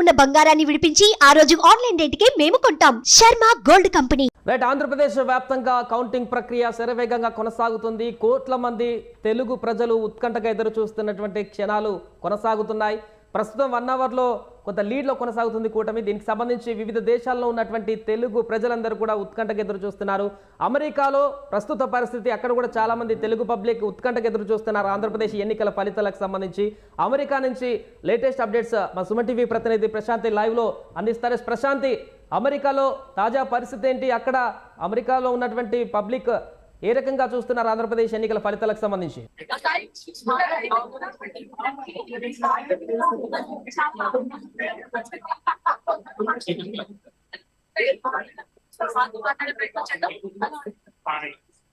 ఉన్న బంగారాన్ని విడిపించి ఆ రోజు ఆన్లైన్ రేటుకే మేము కొంటాం. Sharma gold company. Right Andhra Pradesh వ్యాప్తంగా కౌంటింగ్ ప్రక్రియ శరవేగంగా కొనసాగుతుంది. కోట్ల మంది తెలుగు ప్రజలు ఉత్కంఠగా ఎదురు చూస్తున్నటువంటి క్షణాలు కొనసాగుతున్నాయి. ప్రస్తుతం వన్ అవర్లో కొంత లీడ్లో కొనసాగుతుంది కూటమి. దీనికి సంబంధించి వివిధ దేశాల్లో ఉన్నటువంటి తెలుగు ప్రజలందరూ కూడా ఉత్కంఠకు ఎదురు చూస్తున్నారు. అమెరికాలో ప్రస్తుత పరిస్థితి అక్కడ కూడా చాలామంది తెలుగు పబ్లిక్ ఉత్కంఠకు ఎదురు చూస్తున్నారు. ఆంధ్రప్రదేశ్ ఎన్నికల ఫలితాలకు సంబంధించి అమెరికా నుంచి లేటెస్ట్ అప్డేట్స్ మా సుమన్ టీవీ ప్రతినిధి ప్రశాంతి లైవ్లో అందిస్తారు. ప్రశాంతి అమెరికాలో తాజా పరిస్థితి ఏంటి? అక్కడ అమెరికాలో ఉన్నటువంటి పబ్లిక్ ఏ రకంగా చూస్తున్నారు ఆంధ్రప్రదేశ్ ఎన్నికల ఫలితాలకు సంబంధించి?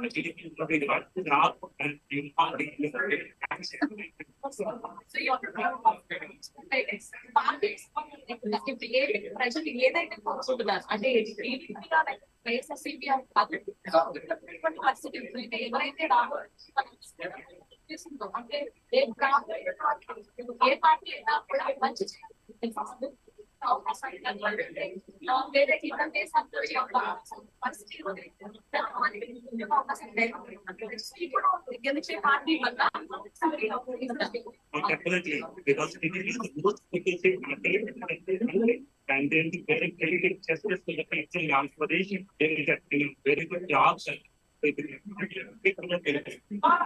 the GDP of the world, now, and the party, the So you're ఇప్పుడు ఏ ప్రజలు ఏదైతే కోరుకుంటున్నారు అంటే వైఎస్ఆర్సీపీ పరిస్థితి ఉంటుంది. ఎవరైతే రాబోతుందో అంటే ఏ గ్రామ- ఏ పార్టీ అయినా కూడా మంచి definitely, because it is the most effective material and then the very delicate justice to the people in Andhra Pradesh, they will get very good jobs and they will get very good jobs.